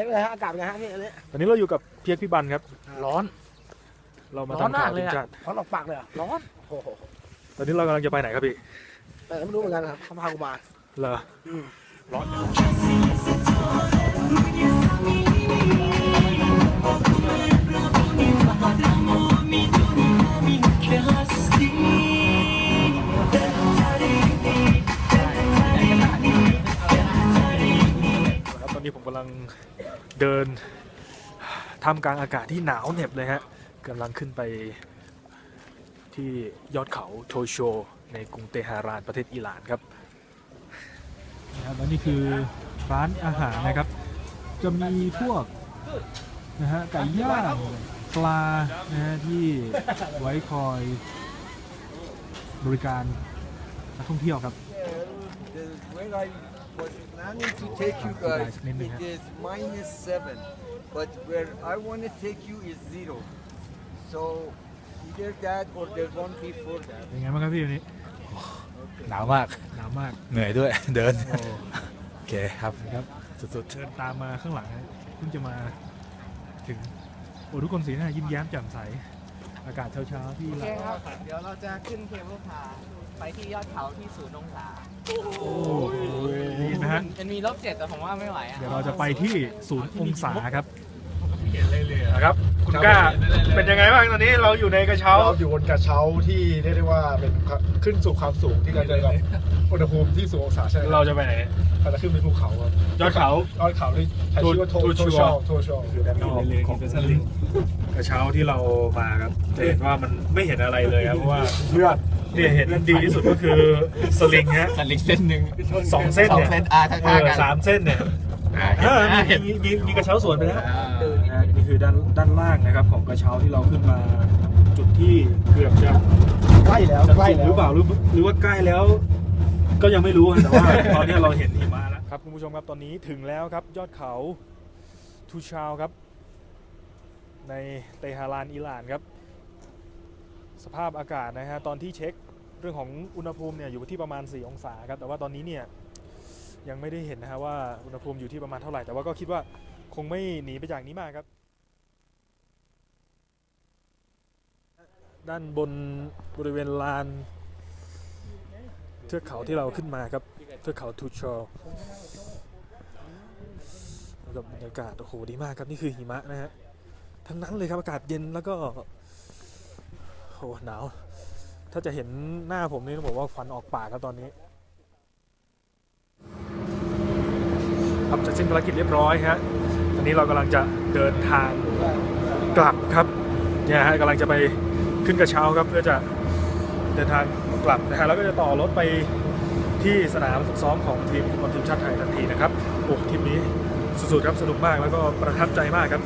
เช็คเลยฮะอากาศเป็นไงฮะพี่อันนี้ตอนนี้เราอยู่กับเพียกพี่บันครับ ร้อน เรามาร้อนทำข่าวมากเลยทีมอะ ชาติร้อนออกปากเลยเหรอร้อนโอ้โหตอนนี้เรากำลังจะไปไหนครับพี่แต่ไม่รู้เหมือนกันครับเขาพากูมา เหรออืมร้อน ลังเดินทำกลางอากาศที่หนาวเหน็บเลยฮะกำลังขึ้นไปที่ยอดเขาโทโชในกรุงเตหะรานประเทศอิหร่านครับนะครับแล้วนี่คือร้านอาหารนะครับ จะมีพวกนะฮะไก่ย่างปลานะฮะที่ไว้คอยบริการนักท่องเที่ยวครับ was planning to take you guys, it is minus seven, but where I want to take you is zero. So either that or there won't be for that. เป็นไงบ้างครับพี่วันนี้หนาวมาก หนาวมากเหนื่อยด้วย เดิน โอ้โอเคครับ ครับ สุดเดินตามมาข้างหลังฮะเพิ่งจะมาถึงโอ้ทุกคนสีหน้ายิ้มแย้มแจ่มใส อากาศเช้าๆที่โอเคเราครับ เดี๋ยวเราจะขึ้นเคเบิลคาร์ไปที่ยอดเขาที่ศูนย์องศา โอ้ดีนะ ฮะ มันมีลบเจ็ดแต่ผมว่าไม่ไหวอะเดี๋ยวเราจะไปที่ศูนย์องศาครับนะครับ คุณกล้าเป็นยังไงบ้างตอนนี้เราอยู่ในกระเช้า เราอยู่บนกระเช้าที่เรียกได้ว่าเป็นขึ้นสู่ความสูงที่เราเจอกับอุณหภูมิที่สูงองศาใช่ไหมเราจะไปไหนเราจะขึ้นไปภูเขาครับยอดเขายอดเขาที่ใช้ชื่อว่าโทโทโทชัวชอโทชอคือด้านนอกของกระเช้าที่เรามาครับจะเห็นว่ามันไม่เห็นอะไรเลยครับเพราะว่าเลือด เนี่ยเห็นดีที่สุดก็คือสลิงฮะสันลิงเส้นหนึ่งสองเส้นสองเนี่ยเส้นอาร์เอข้างอๆกันสามเส้นเนี่ยอ่าเออเห็นมีมีมีกระเช้าสวนไปแล้ว อ่านะฮะนี่คือด้านด้านล่างนะครับของกระเช้าที่เราขึ้นมาจุดที่เกือบจะใกล้แล้วจะใกล้สูงแล้วหรือเปล่าหรือหรือว่าใกล้แล้ว ก็ยังไม่รู้แต่ว่า ตอนนี้เราเห็นหิมะแล้ว ครับคุณผู้ชมครับตอนนี้ถึงแล้วครับยอดเขาทูชาวครับ ในเตหะรานอิหร่านครับ สภาพอากาศนะฮะตอนที่เช็คเรื่องของอุณหภูมิเนี่ยอยู่ที่ประมาณ 4 องศาครับแต่ว่าตอนนี้เนี่ยยังไม่ได้เห็นนะฮะว่าอุณหภูมิอยู่ที่ประมาณเท่าไหร่แต่ว่าก็คิดว่าคงไม่หนีไปจากนี้มากครับ ด้านบนบริเวณลานเทือกเขาที่เราขึ้นมาครับเทือกเขาทูชอลกับบรรยากาศโอ้โหดีมากครับนี่คือหิมะนะฮะทั้งนั้นเลยครับอากาศเย็นแล้วก็ โหหนาว ถ้าจะเห็นหน้าผมนี่ต้องบอกว่าฟันออกปากครับตอนนี้ ครับเสร็จสิ้นภารกิจเรียบร้อยฮะตอนนี้เรากำลังจะเดินทางกลับครับเนี่ยฮะกำลังจะไปขึ้นกระเช้าครับเพื่อจะเดินทางกลับนะฮะแล้วก็จะต่อรถไปที่สนามฝึกซ้อมของทีมฟุตบอลทีมชาติไทยทันทีนะครับโอ้ทีมนี้สุดๆครับสนุกมากแล้วก็ประทับใจมากครับ